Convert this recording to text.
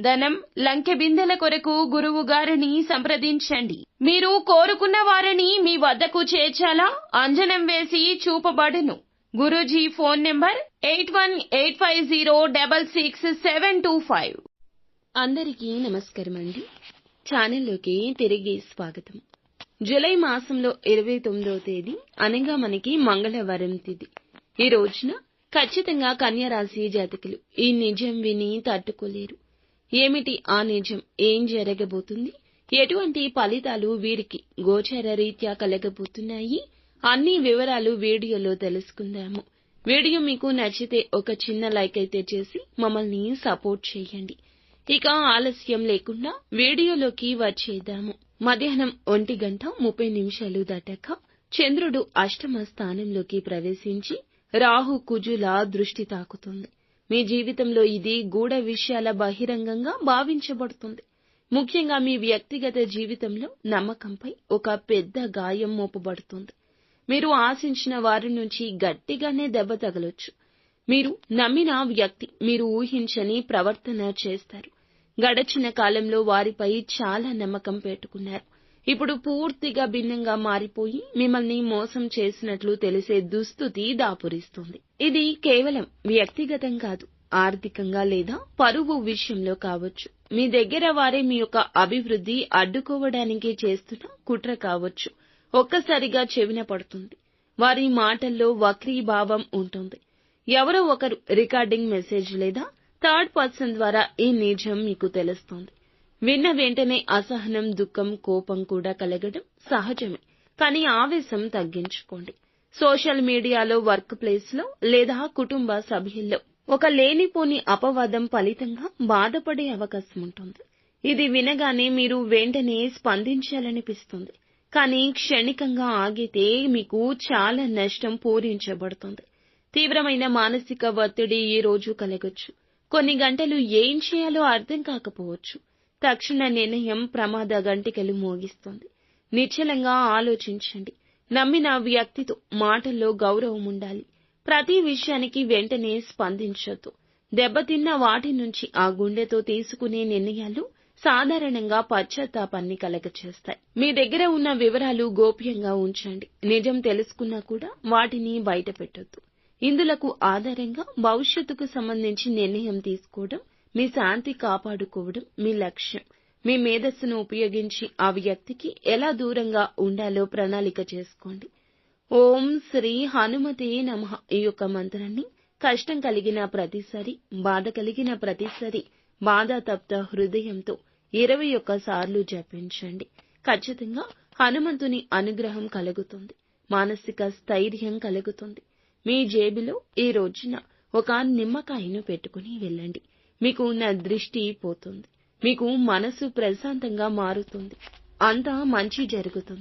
ధనం లంకె బిందెల కొరకు గురువు గారిని సంప్రదించండి. మీరు కోరుకున్న వారిని మీ వద్దకు చేర్చాలా? అంజనం వేసి చూపబడును. Guruji phone number eight one eight five zero double six seven two five. అందరికీ నమస్కారం అండి ఛానల్లోకి తిరిగి స్వాగతం. జూలై మాసంలో ఇరవై తొమ్మిదవ తేదీ అనగా మనకి మంగళవారం తేదీ. ఈ రోజున ఖచ్చితంగా కన్యరాశి జాతకులు ఈ నిజం విని తట్టుకోలేరు. ఏమిటి ఆ నిజం? ఏం జరగబోతుంది? ఎటువంటి ఫలితాలు వీరికి గోచర రీత్యా కలగబోతున్నాయి? అన్ని వివరాలు వీడియోలో తెలుసుకుందాము. వీడియో మీకు నచ్చితే ఒక చిన్న లైక్ అయితే చేసి మమ్మల్ని సపోర్ట్ చేయండి. ఇక ఆలస్యం లేకుండా వీడియోలోకి వచ్చేద్దాము. మధ్యాహ్నం ఒంటి గంట ముప్పై నిమిషాలు దాటాక చంద్రుడు అష్టమ స్థానంలోకి ప్రవేశించి రాహు కుజుల దృష్టి తాకుతుంది. మీ జీవితంలో ఇది గూఢ విషయాల బహిరంగంగా భావించబడుతుంది. ముఖ్యంగా మీ వ్యక్తిగత జీవితంలో నమ్మకంపై ఒక పెద్ద గాయం మోపబడుతుంది. మీరు ఆశించిన వారి నుంచి గట్టిగానే దెబ్బ తగలొచ్చు. మీరు నమ్మిన వ్యక్తి మీరు ఊహించని ప్రవర్తన చేస్తారు. గడచిన కాలంలో వారిపై చాలా నమ్మకం పెట్టుకున్నారు. ఇప్పుడు పూర్తిగా భిన్నంగా మారిపోయి మిమ్మల్ని మోసం చేసినట్లు తెలిసే దుస్థితి దాపురిస్తుంది. ఇది కేవలం వ్యక్తిగతం కాదు ఆర్థికంగా లేదా పరువు విషయంలో కావచ్చు. మీ దగ్గర వారే మీ యొక్క అభివృద్ధి అడ్డుకోవడానికి చేస్తున్న కుట్ర కావచ్చు. ఒక్కసారిగా చెవిన పడుతుంది. వారి మాటల్లో వక్రీభావం ఉంటుంది. ఎవరో ఒకరు రికార్డింగ్ మెసేజ్ లేదా థర్డ్ పర్సన్ ద్వారా ఈ నిజం మీకు తెలుస్తుంది. విన్న వెంటనే అసహనం దుఃఖం కోపం కూడా కలగడం సహజమే. కానీ ఆవేశం తగ్గించుకోండి. సోషల్ మీడియాలో వర్క్ ప్లేస్లో లేదా కుటుంబ సభ్యుల్లో ఒక లేనిపోని అపవాదం ఫలితంగా బాధపడే అవకాశం ఉంటుంది. ఇది వినగానే మీరు వెంటనే స్పందించాలనిపిస్తుంది. కానీ క్షణికంగా ఆగితే మీకు చాలా నష్టం పూరించబడుతుంది. తీవ్రమైన మానసిక ఒత్తిడి ఈ రోజు కలగొచ్చు. కొన్ని గంటలు ఏం చేయాలో అర్థం కాకపోవచ్చు. తక్షణ నిర్ణయం ప్రమాద గంటికలు మోగిస్తుంది. నిశ్చలంగా ఆలోచించండి. నమ్మిన వ్యక్తితో మాటల్లో గౌరవం ఉండాలి. ప్రతి విషయానికి వెంటనే స్పందించొద్దు. దెబ్బతిన్న వాటి నుంచి ఆ గుండెతో తీసుకునే నిర్ణయాలు సాధారణంగా పశ్చాత్తాపాన్ని కలగచేస్తాయి. మీ దగ్గర ఉన్న వివరాలు గోప్యంగా ఉంచండి. నిజం తెలుసుకున్నా కూడా వాటిని బయట పెట్టొద్దు ఇందులకు ఆధారంగా భవిష్యత్తుకు సంబంధించి నిర్ణయం తీసుకోవడం మీ శాంతి కాపాడుకోవడం మీ లక్ష్యం. మీ మేధస్సును ఉపయోగించి ఆ వ్యక్తికి ఎలా దూరంగా ఉండాలో ప్రణాళిక చేసుకోండి. ఓం శ్రీ హనుమతే నమ. ఈ యొక్క మంత్రాన్ని కష్టం కలిగిన ప్రతిసారి బాధ కలిగిన ప్రతిసారి బాధాతప్త హృదయంతో ఇరవై ఒక్క సార్లు జపించండి. ఖచ్చితంగా హనుమంతుని అనుగ్రహం కలుగుతుంది. మానసిక స్థైర్యం కలుగుతుంది. మీ జేబులో ఈ రోజున ఒక నిమ్మకాయను పెట్టుకుని వెళ్ళండి. మీకు ఉన్న దృష్టి పోతుంది. మీకు మనసు ప్రశాంతంగా మారుతుంది. అంతా మంచి జరుగుతుంది.